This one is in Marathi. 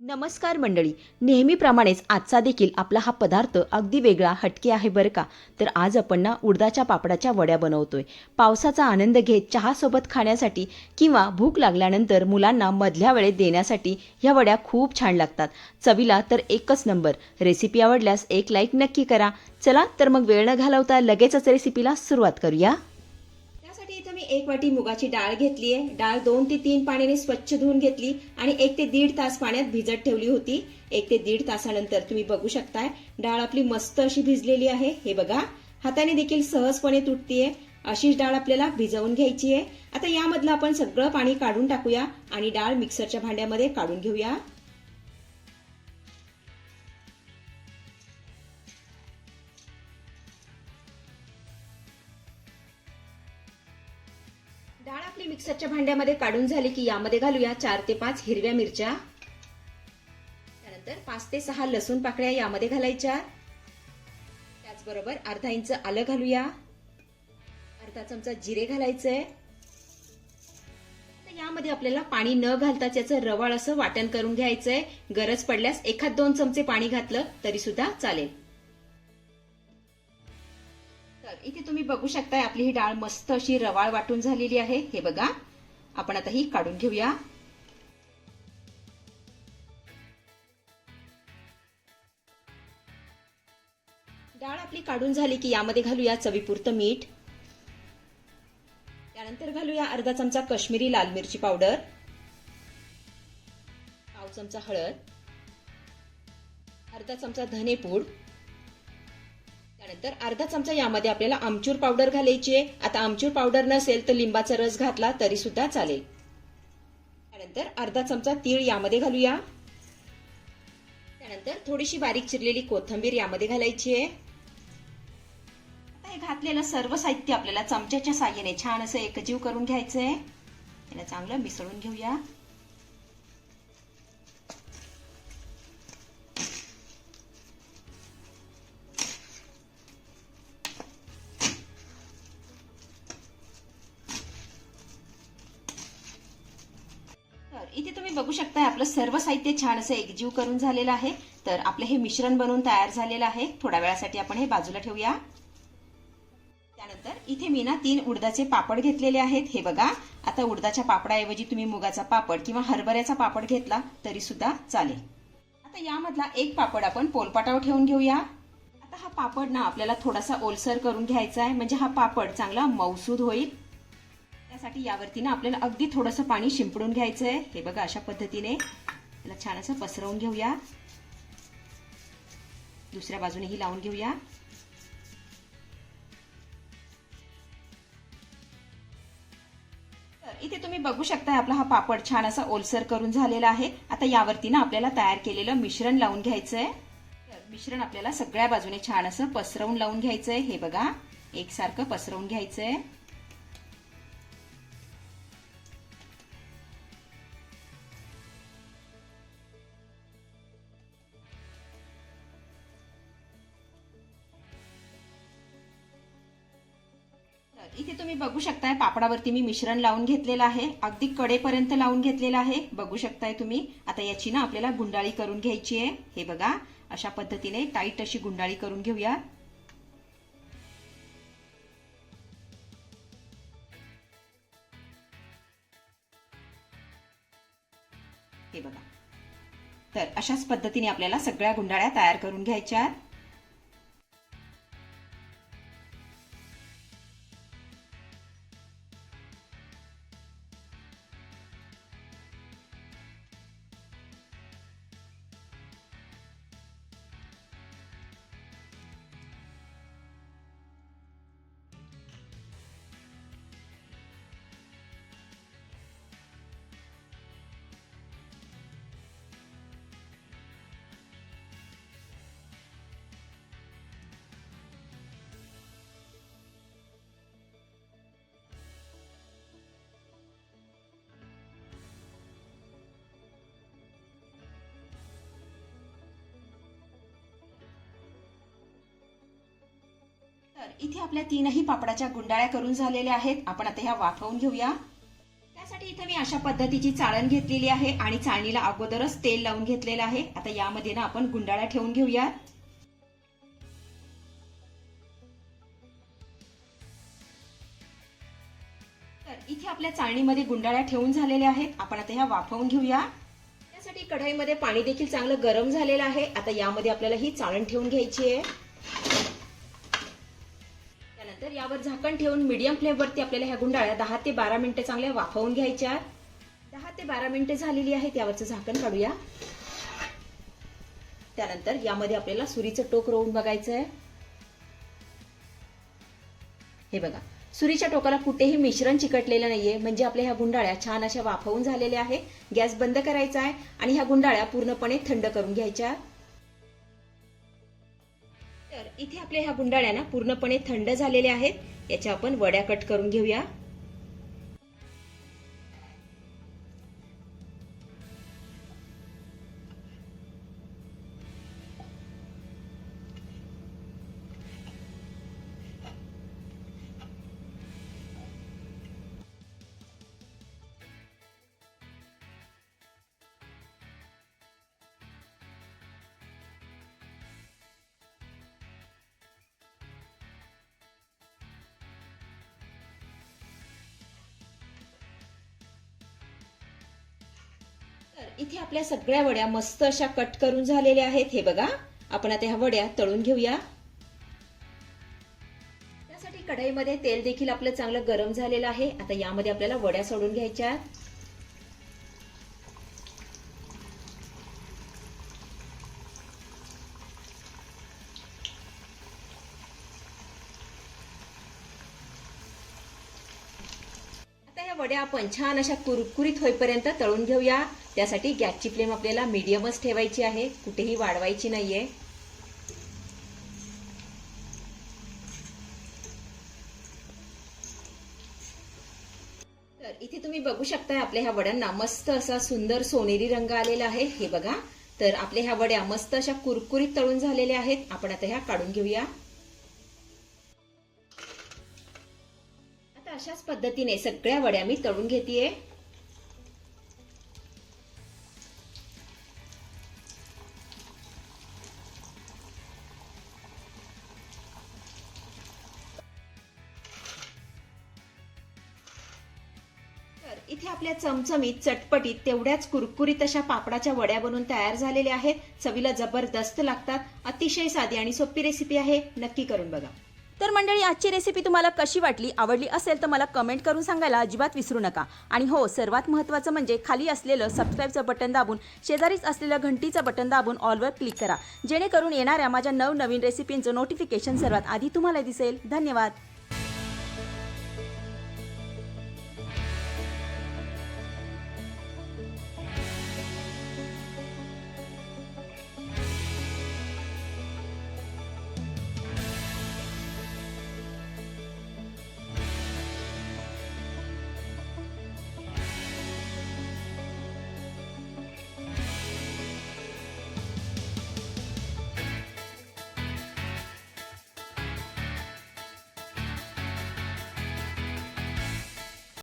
नमस्कार मंडळी. नेहमीप्रमाणेच आजचा देखील आपला हा पदार्थ अगदी वेगळा हटके आहे बरं का? तर आज आपण ना उडदाच्या पापडाच्या वड्या बनवतोय. पावसाचा आनंद घेत चहासोबत खाण्यासाठी किंवा भूक लागल्यानंतर मुलांना मधल्या वेळेत देण्यासाठी ह्या वड्या खूप छान लागतात. चवीला तर एकच नंबर. रेसिपी आवडल्यास एक लाईक नक्की करा. चला तर मग वेळ न घालवता लगेचच रेसिपीला सुरुवात करूया. इथं मी एक वाटी मुगाची डाळ घेतली आहे. डाळ दोन ते तीन पाण्याने स्वच्छ धुवून घेतली आणि एक ते दीड तास पाण्यात भिजत ठेवली होती. एक ते दीड तासानंतर तुम्ही बघू शकताय. डाळ आपली मस्त अशी भिजलेली आहे. हे बघा. हाताने देखील सहजपणे तुटतीये. अशीच डाळ आपल्याला भिजवून घ्यायची आहे आता यामधलं आपण सगळं पाणी काढून टाकूया आणि डाळ मिक्सरच्या भांड्यामध्ये काढून घेऊया. डाळ आपली मिक्सरच्या भांड्यामध्ये काढून झाली की यामध्ये घालूया चार ते पाच हिरव्या मिरच्या. त्यानंतर पाच ते सहा लसूण पाकळ्या यामध्ये घालायच्या. त्याचबरोबर अर्धा इंच आलं घालूया. अर्धा चमचा जिरे घालायचंय. तर यामध्ये आपल्याला पाणी न घालताच याचं रवाळ असं वाटण करून घ्यायचंय. गरज पडल्यास एखाद दोन चमचे पाणी घातलं तरी सुद्धा चालेल. तर इथे तुम्ही बघू शकताय आपली ही डाळ मस्त अशी रवाळ वाटून झालेली आहे. हे बघा आपण आता ही काढून घेऊया. डाळ आपली काढून झाली की यामध्ये घालूया चवीपुरतं मीठ. त्यानंतर घालूया अर्धा चमचा कश्मीरी लाल मिरची पावडर. पाव चमचा हळद. अर्धा चमचा धनेपूड. त्यानंतर अर्धा चमचा यामध्ये आपल्याला आमचूर पावडर घालायची आहे. आता आमचूर पावडर नसेल तर लिंबाचा रस घातला तरी सुद्धा चालेल. त्यानंतर अर्धा चमचा तीळ यामध्ये घालूया. त्यानंतर थोडीशी बारीक चिरलेली कोथिंबीर यामध्ये घालायची आहे. आता हे घातलेलं सर्व साहित्य आपल्याला चमच्याच्या साह्याने छान असं एकजीव करून घ्यायचं आहे याला चांगलं मिसळून घेऊया. इथे तुम्ही बघू शकताय आपलं सर्व साहित्य छान असं एकजीव करून झालेलं आहे. तर आपलं हे मिश्रण बनवून तयार झालेलं आहे. थोड्या वेळासाठी आपण हे बाजूला ठेवूया. त्यानंतर इथे मी ना तीन उडदाचे पापड घेतलेले आहेत. हे बघा आता उडदाच्या पापडाऐवजी तुम्ही मुगाचा पापड किंवा हरभऱ्याचा पापड घेतला तरी सुद्धा चालेल. आता यामधला एक पापड आपण पोलपाटावर ठेवून घेऊया. आता हा पापड ना आपल्याला थोडासा ओलसर करून घ्यायचा आहे. म्हणजे हा पापड चांगला मौसूद होईल. त्यासाठी यावरती ना आपल्याला अगदी थोडंसं पाणी शिंपडून घ्यायचं आहे हे बघा अशा पद्धतीने त्याला छान असं पसरवून घेऊया. दुसऱ्या बाजूनेही लावून घेऊया. इथे तुम्ही बघू शकता आपला हा पापड छान असा ओलसर करून झालेला आहे. आता यावरती ना आपल्याला तयार केलेलं मिश्रण लावून घ्यायचंय. आहे मिश्रण आपल्याला सगळ्या बाजूने छान असं पसरवून लावून घ्यायचंय. हे बघा एकसारखं पसरवून घ्यायचंय. इथे तुम्ही बघू शकताय पापडावरती मी मिश्रण लावून घेतलेलं आहे. अगदी कडेपर्यंत लावून घेतलेलं आहे. बघू शकताय तुम्ही. आता याची ना आपल्याला गुंडाळी करून घ्यायची आहे. हे बघा अशा पद्धतीने टाईट अशी गुंडाळी करून घेऊया. हे बघा. तर अशाच पद्धतीने आपल्याला सगळ्या गुंडाळ्या तयार करून घ्यायच्या. आहेत इथे आपल्या तीनही पापडाच्या गुंडाळ्या करून झालेल्या आहेत. आपण आता ह्या वाफवून घेऊया. त्यासाठी इथे मी अशा पद्धतीची चाळण घेतलेली आहे आणि चाळणीला अगोदरच तेल लावून घेतलेलं आहे. आता यामध्ये ना आपण गुंडाळ्या ठेवून घेऊया. तर इथे आपल्या चाळणीमध्ये गुंडाळ्या ठेवून झालेल्या आहेत. आपण आता ह्या वाफवून घेऊया. त्यासाठी कढईमध्ये पाणी देखील चांगलं गरम झालेलं आहे. आता यामध्ये आपल्याला ही चाळण ठेवून घ्यायची आहे. यावर झाकण ठेवून मीडियम फ्लेमवरती आपल्याला ह्या गुंडाळ्या दहा ते बारा मिनिटं चांगल्या वाफवून घ्यायच्या. दहा ते बारा मिनिटं झालेली आहेत यावरचं झाकण काढूया. त्यानंतर यामध्ये आपल्याला सुरीचं टोक रोवून बघायचं आहे हे बघा सुरीच्या टोकाला कुठेही मिश्रण चिकटलेलं नाहीये म्हणजे आपल्या ह्या गुंडाळ्या छान अशा वाफवून झालेल्या आहेत. गॅस बंद करायचा आहे आणि ह्या गुंडाळ्या पूर्णपणे थंड करून घ्यायच्या. इथे आपल्या ह्या गुंडाळ्या ना पूर्णपणे थंड झालेल्या आहेत याच्या आपण वड्या कट करून घेऊया. तर इथे आपल्या सगळ्या वड्या मस्त अशा कट करून झालेल्या आहेत. हे बघा आपण आता ह्या वड्या तळून घेऊया. त्यासाठी कढईमध्ये तेल देखील आपलं चांगलं गरम झालेलं आहे. आता यामध्ये आपल्याला वड्या सोडून घ्यायच्या आता या वड्या आपण छान अशा कुरकुरीत होईपर्यंत तळून घेऊया. त्यासाठी गॅसची फ्लेम आपल्याला मीडियमच ठेवायची आहे. कुठेही वाढवायची नाहीये. तर इथे तुम्ही बघू शकता आपल्या ह्या वड्यांना मस्त असा सुंदर सोनेरी रंग आलेला आहे. हे बघा. तर आपल्या ह्या वड्या मस्त अशा कुरकुरीत तळून झालेल्या आहेत. आपण आता ह्या काढून घेऊया. आता अशाच पद्धतीने सगळ्या वड्या मी तळून घेतेय. इथे आपल्या चमचमीत चटपटीत तेवढ्याच कुरकुरीत अशा पापडाच्या वड्या बनून तयार झालेल्या आहेत. चवीला जबरदस्त लागतात. अतिशय साधी आणि सोपी रेसिपी आहे. नक्की करून बघा. तर मंडळी आजची रेसिपी तुम्हाला कशी वाटली आवडली असेल तर मला कमेंट करून सांगायला अजिबात विसरू नका. आणि हो सर्वात महत्त्वाचं म्हणजे खाली असलेलं सबस्क्राईबचं बटन दाबून शेजारीच असलेलं घंटीचं बटन दाबून ऑलवर क्लिक करा. जेणेकरून येणाऱ्या माझ्या नवनवीन रेसिपींचं नोटिफिकेशन सर्वात आधी तुम्हाला दिसेल. धन्यवाद.